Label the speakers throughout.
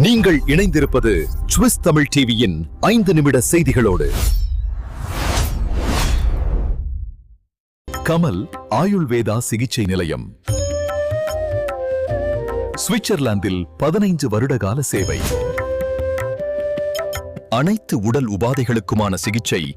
Speaker 1: நீங்கள் இணைந்திருப்பது சுவிஸ் தமிழ் டிவியின் ஐந்து நிமிட செய்திகளோடு. கமல் ஆயுள்வேதா சிகிச்சை நிலையம். சுவிட்சர்லாந்தில் பதினைந்து வருடகால சேவை. அனைத்து உடல் உபாதைகளுக்குமான சிகிச்சை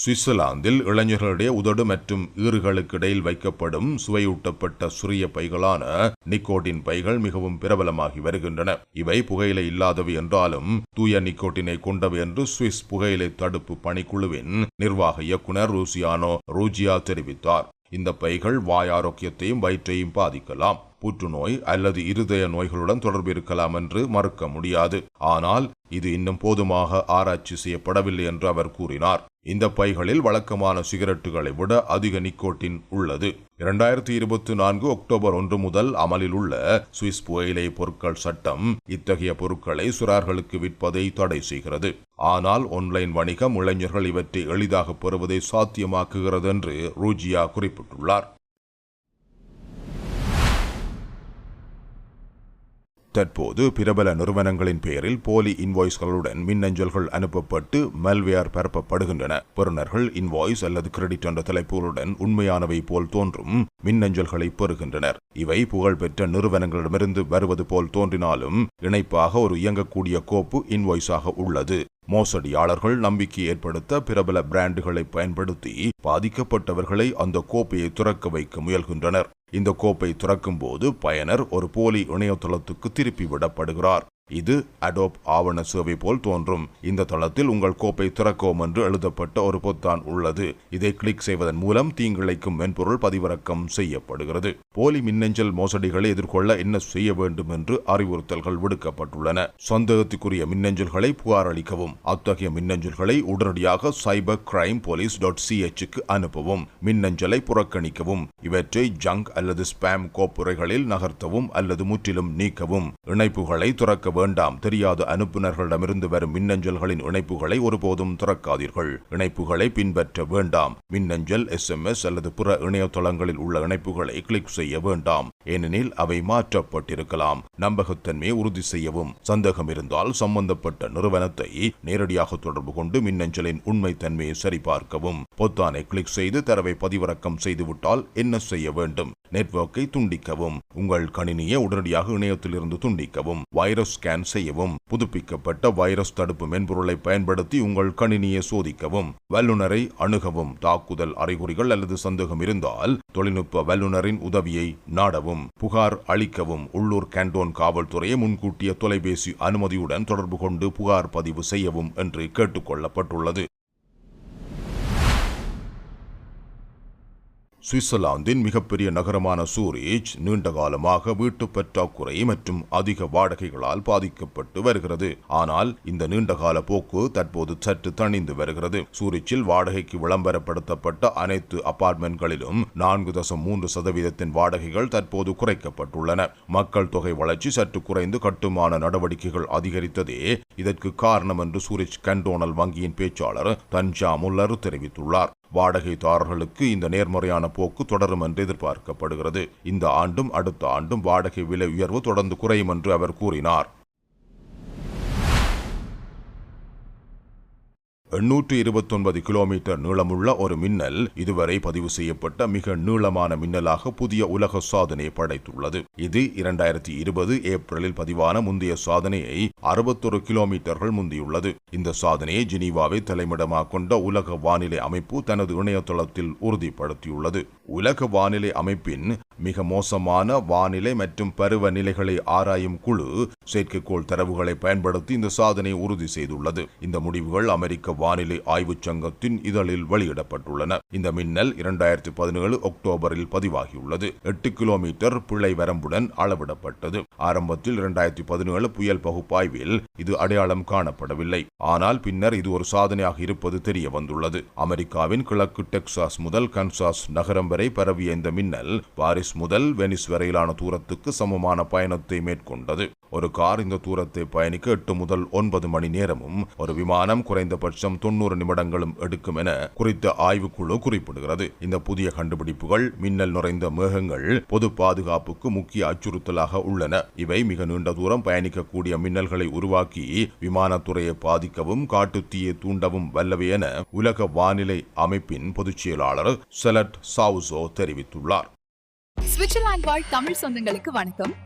Speaker 2: சுவிட்சர்லாந்தில் இளைஞர்களுடைய உதடு மற்றும் ஈறுகளுக்கு இடையில் வைக்கப்படும் சுவையூட்டப்பட்ட சுரிய பைகளான நிக்கோட்டின் பைகள் மிகவும் பிரபலமாகி வருகின்றன. இவை புகையிலை இல்லாதவை என்றாலும் தூய நிக்கோட்டினை கொண்டவை என்று சுவிஸ் புகையிலை தடுப்பு பணிக்குழுவின் நிர்வாக இயக்குனர் ரூசியானோ ரூஜியா தெரிவித்தார். இந்த பைகள் வாய் ஆரோக்கியத்தையும் வயிற்றையும் பாதிக்கலாம். புற்றுநோய் அல்லது இருதய நோய்களுடன் தொடர்பு இருக்கலாம் என்று மறுக்க முடியாது. ஆனால் இது இன்னும் போதுமாக ஆராய்ச்சி செய்யப்படவில்லை என்று அவர் கூறினார். இந்த பைகளில் வழக்கமான சிகரெட்டுகளை விட அதிக நிக்கோட்டின் உள்ளது. இரண்டாயிரத்தி இருபத்தி நான்கு அக்டோபர் ஒன்று முதல் அமலில் உள்ள சுவிஸ் புகையிலை பொருட்கள் சட்டம் இத்தகைய பொருட்களை சிறார்களுக்கு விற்பதை தடை செய்கிறது. ஆனால் ஆன்லைன் வணிகம் இளைஞர்கள் இவற்றை எளிதாக பெறுவதை சாத்தியமாக்குகிறது என்று ரூஜியா குறிப்பிட்டுள்ளார். தற்போது பிரபல நிறுவனங்களின் பெயரில் போலி இன்வாய்ஸ்களுடன் மின்னஞ்சல்கள் அனுப்பப்பட்டு மெல்வேர் பரப்பப்படுகின்றன. பெறுநர்கள் இன்வாய்ஸ் அல்லது கிரெடிட் என்ற தலைப்புகளுடன் உண்மையானவை போல் தோன்றும் மின்னஞ்சல்களை பெறுகின்றனர். இவை புகழ்பெற்ற நிறுவனங்களிடமிருந்து வருவது போல் தோன்றினாலும் இணைப்பாக ஒரு இயங்கக்கூடிய கோப்பு இன்வாய்ஸாக உள்ளது. மோசடியாளர்கள் நம்பிக்கை ஏற்படுத்த பிரபல பிராண்டுகளை பயன்படுத்தி பாதிக்கப்பட்டவர்களை அந்த கோப்பையை துறக்க வைக்க முயல்கின்றனர். இந்த கோப்பை துறக்கும் போது பயனர் ஒரு போலி இணையதளத்துக்கு திருப்பி விடப்படுகிறார். இது அடோப் ஆவண சேவை போல் தோன்றும். இந்த தளத்தில் உங்கள் கோப்பை திறக்கவும் என்று எழுதப்பட்ட ஒரு பொத்தான் உள்ளது. இதை கிளிக் செய்வதன் மூலம் தீங்கிழைக்கும் மென்பொருள் பதிவிறக்கம் செய்யப்படுகிறது. போலி மின்னஞ்சல் மோசடிகளை எதிர்கொள்ள என்ன செய்ய வேண்டும் என்று அறிவுறுத்தல்கள் விடுக்கப்பட்டுள்ளன. சந்தேகத்துக்குரிய மின்னஞ்சல்களை புகார் அளிக்கவும் அத்தகைய மின்னஞ்சல்களை உடனடியாக சைபர் கிரைம் போலீஸ் டாட் சிஹெச்சுக்கு அனுப்பவும். மின்னஞ்சலை புறக்கணிக்கவும். இவற்றை ஜங்க் அல்லது ஸ்பேம் கோப்புரைகளில் நகர்த்தவும் அல்லது முற்றிலும் நீக்கவும். இணைப்புகளை துறக்க வேண்டாம். தெரியாத அனுப்புநர்களிடமிருந்து வரும் மின்னஞ்சல்களின் இணைப்புகளை ஒருபோதும் திறக்காதீர்கள். இணைப்புகளை பின்பற்ற வேண்டாம். மின்னஞ்சல் எஸ்எம்எஸ் அல்லது பிற இணையதளங்களில் உள்ள இணைப்புகளை கிளிக் செய்ய வேண்டாம். ஏனெனில் அவை மாற்றப்பட்டிருக்கலாம். நம்பகத்தன்மையை உறுதி செய்யவும். சந்தேகம் இருந்தால் சம்பந்தப்பட்ட நிறுவனத்தை நேரடியாக தொடர்பு கொண்டு மின்னஞ்சலின் உண்மை தன்மையை சரிபார்க்கவும். பொத்தானை கிளிக் செய்து தரவை பதிவிறக்கம் செய்துவிட்டால் என்ன செய்ய வேண்டும்? நெட்வொர்க்கை துண்டிக்கவும். உங்கள் கணினியை உடனடியாக இணையத்திலிருந்து துண்டிக்கவும். வைரஸ் ஸ்கேன் செய்யவும் புதுப்பிக்கப்பட்ட வைரஸ் தடுப்பு மென்பொருளை பயன்படுத்தி உங்கள் கணினியை சோதிக்கவும் வல்லுநரை அணுகவும். தாக்குதல் அறிகுறிகள் அல்லது சந்தேகம் இருந்தால் தொழில்நுட்ப வல்லுநரின் உதவியை நாடவும் புகார் அளிக்கவும். உள்ளூர் கேண்டோன் காவல்துறையை முன்கூட்டிய தொலைபேசி அனுமதியுடன் தொடர்பு கொண்டு புகார் பதிவு செய்யவும் என்று கேட்டுக்கொள்ளப்பட்டுள்ளது. சுவிட்சர்லாந்தின் மிகப்பெரிய நகரமான சூரிச் நீண்ட காலமாக வீட்டு பற்றாக்குறை மற்றும் அதிக வாடகைகளால் பாதிக்கப்பட்டு வருகிறது. ஆனால் இந்த நீண்டகால போக்கு தற்போது சற்று தணிந்து வருகிறது. சூரிச்சில் வாடகைக்கு விளம்பரப்படுத்தப்பட்ட அனைத்து அபார்ட்மெண்ட்களிலும் நான்கு தசம் மூன்று சதவீதத்தின் வாடகைகள் தற்போது குறைக்கப்பட்டுள்ளன. மக்கள் தொகை வளர்ச்சி சற்று குறைந்து கட்டுமான நடவடிக்கைகள் அதிகரித்ததே இதற்கு காரணம் என்று சூரிச் கண்டோனல் வங்கியின் பேச்சாளர் தன்ஷா முல்லர் தெரிவித்துள்ளார். வாடகைதாரர்களுக்கு இந்த நேர்மறையான போக்கு தொடரும் என்று எதிர்பார்க்கப்படுகிறது. இந்த ஆண்டும் அடுத்த ஆண்டும் வாடகை விலை உயர்வு தொடர்ந்து குறையும் என்று அவர் கூறினார். எண்ணூற்று இருபத்தொன்பது கிலோமீட்டர் நீளமுள்ள ஒரு மின்னல் இதுவரை பதிவு செய்யப்பட்ட மிக நீளமான மின்னலாக புதிய உலக சாதனை படைத்துள்ளது. இது இரண்டாயிரத்தி இருபது ஏப்ரலில் பதிவான முந்தைய சாதனையை அறுபத்தொரு கிலோமீட்டர்கள் முந்தியுள்ளது. இந்த சாதனையை ஜெனீவாவை தலைமையிடமாக கொண்ட உலக வானிலை அமைப்பு தனது இணையதளத்தில் உறுதிப்படுத்தியுள்ளது. உலக வானிலை அமைப்பின் மிக மோசமான வானிலை மற்றும் பருவநிலைகளை ஆராயும் குழு செயற்கைக்கோள் தரவுகளை பயன்படுத்தி இந்த சாதனையை உறுதி செய்துள்ளது. இந்த முடிவுகள் அமெரிக்க வானிலை ஆய்வுச் சங்கத்தின் இதழில் வெளியிடப்பட்டுள்ளன. இந்த மின்னல் இரண்டாயிரத்தி பதினேழு அக்டோபரில் பதிவாகியுள்ளது. எட்டு கிலோமீட்டர் பிழை வரம்புடன் அளவிடப்பட்டது. ஆரம்பத்தில் இரண்டாயிரத்தி பதினேழு புயல் பகுப்பாய்வில் இது அடையாளம் காணப்படவில்லை. ஆனால் பின்னர் இது ஒரு சாதனையாக இருப்பது தெரிய வந்துள்ளது அமெரிக்காவின் கிழக்கு டெக்சாஸ் முதல் கன்சாஸ் நகரம் வரை பரவிய இந்த மின்னல் பாரிஸ் முதல் வெனிஸ் வரையிலான தூரத்துக்கு சமமான பயணத்தை மேற்கொண்டது. ஒரு கார் இந்த தூரத்தை பயணிக்க எட்டு முதல் ஒன்பது மணி நேரமும் ஒரு விமானம் குறைந்தபட்சம் தொண்ணூறு நிமிடங்களும் எடுக்கும் என குறித்த ஆய்வுக்குழு குறிப்பிடுகிறது. இந்த புதிய கண்டுபிடிப்புகள் மின்னல் நிறைந்த மேகங்கள் பொது பாதுகாப்புக்கு முக்கிய அச்சுறுத்தலாக உள்ளன. இவை மிக நீண்ட தூரம் பயணிக்கக்கூடிய மின்னல்களை உருவாக்கி விமானத்துறையை பாதிக்கவும் காட்டுத்தீயை தூண்டவும் வல்லவை என உலக வானிலை அமைப்பின் பொதுச் செயலாளர் செலட் சாவுசோ தெரிவித்துள்ளார்.
Speaker 3: சுவிட்சர்லாந்து வாழ் தமிழ் சொந்தங்களுக்கு வணக்கம்.